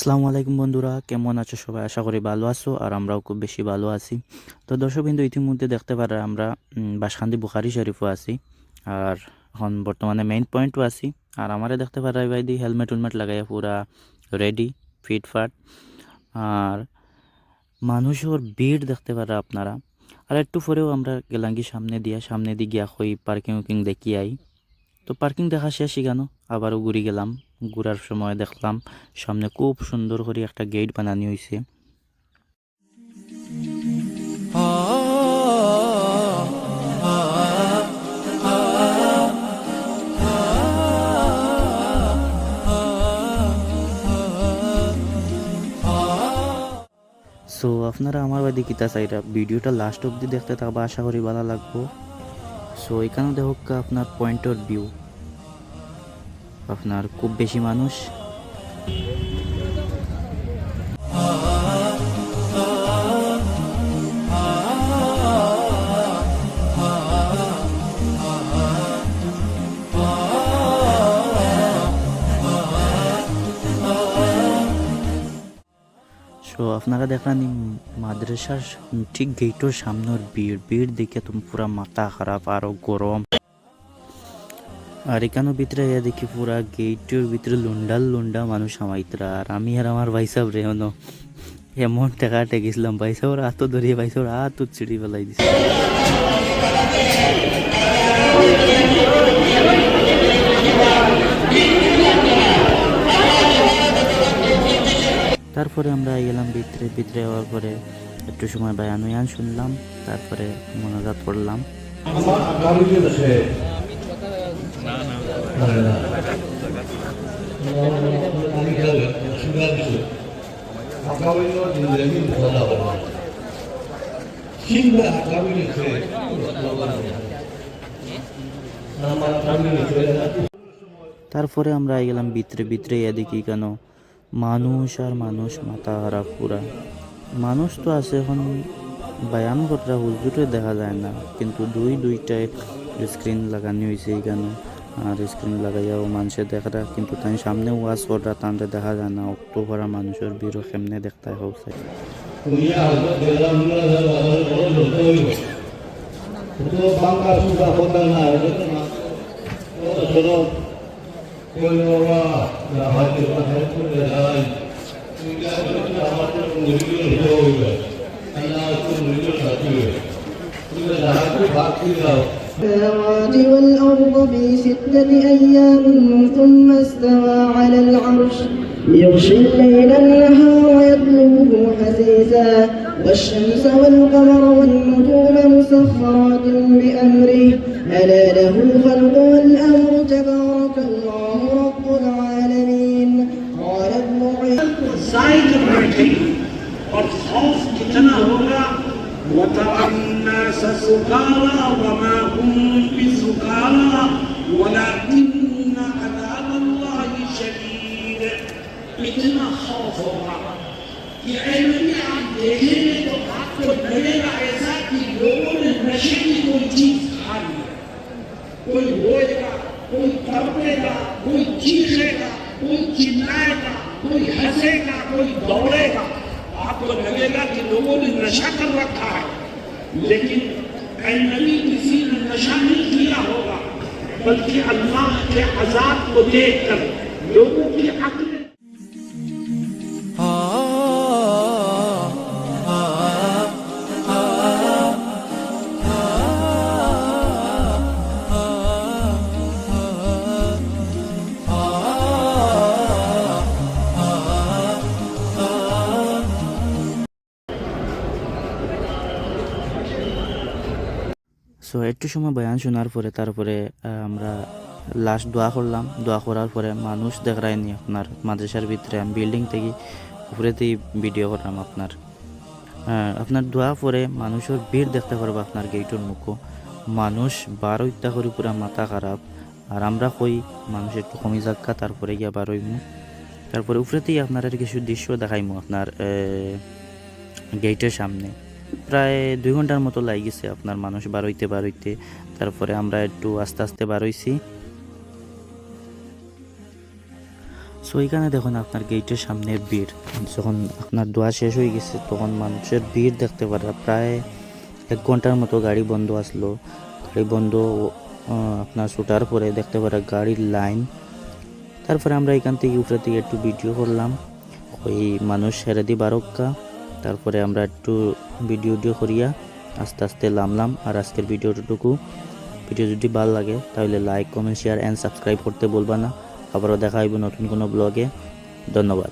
আসসালামু আলাইকুম বন্ধুরা, কেমন আছো সবাই? আশা করি ভালো আছো আর আমরাও খুব বেশি ভালো আছি। তো দর্শক বিন্দু ইতিমধ্যে দেখতে পারে আমরা বাসখান্দি বুখারি শরীফও আছি আর এখন বর্তমানে মেইন পয়েন্টও আছি। আর আমারে দেখতে পারে ভাই দি হেলমেট উলমেট লাগাইয়া পুরা রেডি ফিটফাট আর মানুষের ভিড় দেখতে পারে আপনারা। আর একটু পরেও আমরা গেলাঙ্গি সামনে দিয়া, সামনে দিয়ে গিয়া হই পার্কিং উকিং দেখি আই। তো পার্কিং দেখা শেষ কেন? আবারও ঘুরি গেলাম, ঘুরার সময় দেখলাম সামনে খুব সুন্দর করে একটা গেট বানানি হয়েছে সো আপনারা আমার বাদি কিতা চাইরা ভিডিওটা লাস্ট অবধি দেখতে থাকবা, আশা করি ভালো লাগবো। সো এখানে দেখো আপনার পয়েন্ট অফ ভিউ আপনার খুব বেশি মানুষ। সো আপনারা দেখলেন মাদ্রাসার ঠিক গেটের সামনের ভিড় ভিড় দেখে তুমি পুরা মাথা খারাপ, আরও গরম। আর এখানে ভিতরে ইয়া দেখি পুরা গেটের ভিতরে লুন্ডাল লুন্ডা মানুষ আমাইতরা। আর আমি আর আমার ভাই সাহেব রে হনো এমন টাকা টেকেছিলাম ভাই সাহেবের হাতও ধরিয়ে, ভাই সাহেবের হাত ছিঁড়ি ফেলাই দিছে। তারপরে আমরা গেলাম ভিতরে ভিতরে হওয়ার পরে একটু সময় বায়ানুয়ান শুনলাম, তারপরে মনোজাত করলাম। তারপরে আমরা গেলাম ভিতরে ভিতরে এদিকে কেন? মানুষ আর মানুষ মাথা হারা পুরা। মানুষ তো আছে এখন, বায়ান করা হুজুরে দেখা যায় না, কিন্তু দুই দুইটায় স্ক্রিন লাগানি হয়েছে এখানে আর স্ক্রিন লাগাইয়াও মানুষের দেখা কিন্তু তাই সামনে ওয়াজ করা তাদের দেখা যায় না অক্টো ভরা মানুষের ভিড়ও কেমনে দেখতে হচ্ছে 우 السماوات والأرض في ستة أيام ثم استوى على العرش. يغشي الليل النهار ويطلبه حثيثا والشمس والقمر والنجوم مسخرات بأمره. ألا له الخلق والأمر खौफ होगा कि ऐसे में आप देखेंगे तो आपको लगेगा ऐसा कि लोगों ने नशे की कोई चीज खा ली है कोई रोएगा कोई तड़पेगा कोई चीखेगा कोई चिल्लाएगा कोई हंसेगा कोई दौड़ेगा आपको लगेगा कि लोगों ने नशा कर रखा है لیکن اے کسی نے نشہ نہیں کیا ہوگا، بلکہ اللہ کے عذاب کو دیکھ کر لوگوں کی عقل সো একটু সময় বয়ান শোনার পরে, তারপরে আমরা লাস্ট দোয়া করলাম। দোয়া করার পরে মানুষ দেখায়নি আপনার, মাদ্রাসার ভিতরে আমি বিল্ডিং থেকে উপরেতেই ভিডিও করলাম আপনার। আপনার দোয়া পরে মানুষের ভিড় দেখতে পারব আপনার গেটের মুখো। মানুষ বারো ইত্যা করে পুরা মাথা খারাপ। আর আমরা কই, মানুষ একটু কমি যাক্কা তারপরে গিয়া বারোইমু তারপরে উপরেতেই আপনার কিছু দৃশ্য দেখাইমু আপনার গেটের সামনে। প্রায় দুই ঘণ্টার মতো লাগিয়েছে আপনার মানুষ বারোইতে বারোইতে তারপরে আমরা একটু আস্তে আস্তে বারোইছি সো এখানে দেখুন আপনার গেটের সামনে ভিড়। যখন আপনার দোয়া শেষ হয়ে গেছে, তখন মানুষের ভিড় দেখতে পারা। প্রায় এক ঘণ্টার মতো গাড়ি বন্ধ আসলো। গাড়ি বন্ধ আপনার ছুটার পরে দেখতে পারা গাড়ির লাইন। তারপরে আমরা এখান থেকে উপরে থেকে একটু ভিডিও করলাম। ওই মানুষ সেরে দি বারক্কা। তারপরে আমরা একটু ভিডিও ভিডিও করিয়া আস্তে আস্তে নামলাম। আর আজকের ভিডিওটুকু ভিডিও যদি ভালো লাগে, তাহলে like comment share and subscribe করতে বলবা না। আবারও দেখা হইব নতুন কোনো ব্লগে ধন্যবাদ।